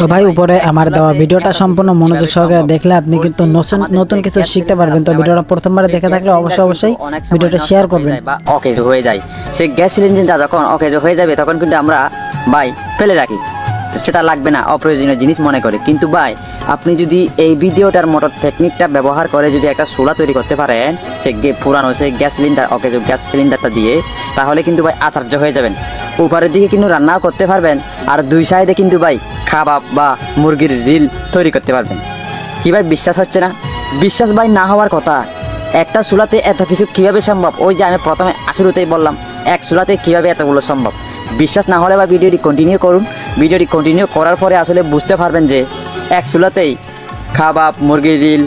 তো ভাই, উপরে আমার দেওয়া ভিডিওটা সম্পূর্ণ মনোযোগ সহকারে দেখলে আপনি কিন্তু নতুন নতুন কিছু শিখতে পারবেন। তো ভিডিওটা প্রথমবারে দেখে থাকলে অবশ্যই অবশ্যই ভিডিওটা শেয়ার করবেন। ওকে হয়ে যায়। সেই গ্যাস সিলিন্ডারটা যখন অকেজ হয়ে যাবে, তখন কিন্তু আমরা, ভাই, ফেলে রাখি। সেটা লাগবে না, অপ্রয়োজনীয় জিনিস মনে করে। কিন্তু ভাই, আপনি যদি এই ভিডিওটার মোটর টেকনিকটা ব্যবহার করে যদি একটা চুলা তৈরি করতে পারেন, সে পুরানো সেই গ্যাস সিলিন্ডার ওকে গ্যাস সিলিন্ডারটা দিয়ে, তাহলে কিন্তু ভাই আচার্য হয়ে যাবেন। উপরের দিকে কিন্তু রান্নাও করতে পারবেন, আর দুই সাইডে কিন্তু ভাই খাবাব বা মুরগির রিল তৈরি করতে পারবেন। কি ভাই বিশ্বাস হচ্ছে না? বিশ্বাস ভাই না হওয়ার কথা। একটা চুলাতে এত কিছু কীভাবে সম্ভব? ওই যে আমি প্রথমে শুরুতেই বললাম, এক চুলাতে কীভাবে এতগুলো সম্ভব? বিশ্বাস না হলে বা ভিডিওটি কন্টিনিউ করুন। ভিডিওটি কন্টিনিউ করার পরে আসলে বুঝতে পারবেন যে এক চুলাতেই খাবাব, মুরগির রিল,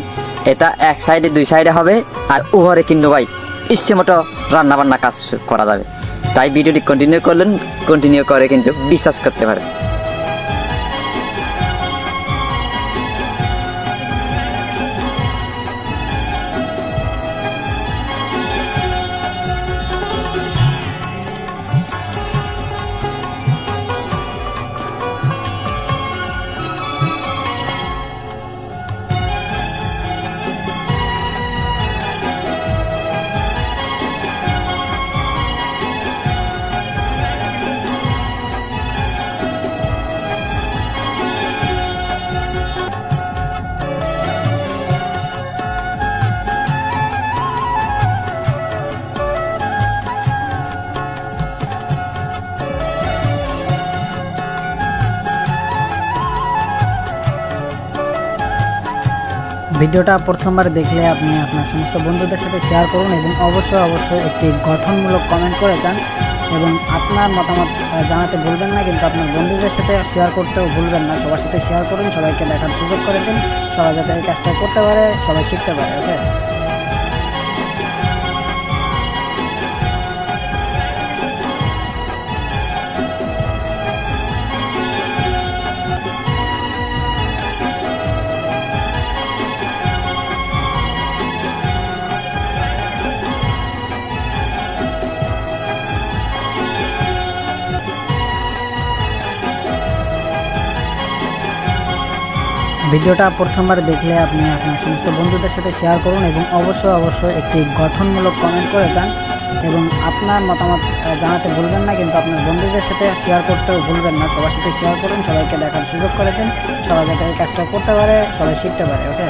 এটা এক সাইডে দুই সাইডে হবে, আর উভরে কিন্তু ভাই ইচ্ছে মতো রান্নাবান্না কাজ করা যাবে। তাই ভিডিওটি কন্টিনিউ করলেন কন্টিনিউ করে কিন্তু বিশ্বাস করতে পারেন। ভিডিওটা প্রথমবার দেখলে আপনি আপনার সমস্ত বন্ধুদের সাথে শেয়ার করুন এবং অবশ্যই অবশ্যই একটি গঠনমূলক কমেন্ট করে যান এবং আপনার মতামত জানাতে ভুলবেন না, কিন্তু আপনার বন্ধুদের সাথে শেয়ার করতেও ভুলবেন না। সবার সাথে শেয়ার করুন, সবাইকে দেখার সুযোগ করে দিন। সবাই যাতে এই কাজটা করতে পারে, সবাই শিখতে পারে ওকে ভিডিওটা প্রথমবার দেখলে আপনি আপনার সমস্ত বন্ধুদের সাথে শেয়ার করুন এবং অবশ্যই অবশ্যই একটি গঠনমূলক কমেন্ট করে যান। এবং আপনার মতামত জানাতে ভুলবেন না, কিন্তু আপনার বন্ধুদের সাথে শেয়ার করতেও ভুলবেন না। সবার সাথে শেয়ার করুন, সবাইকে দেখার সুযোগ করে দিন। সবাই যাতে এই কাজটা করতে পারে, সবাই শিখতে পারে ওকে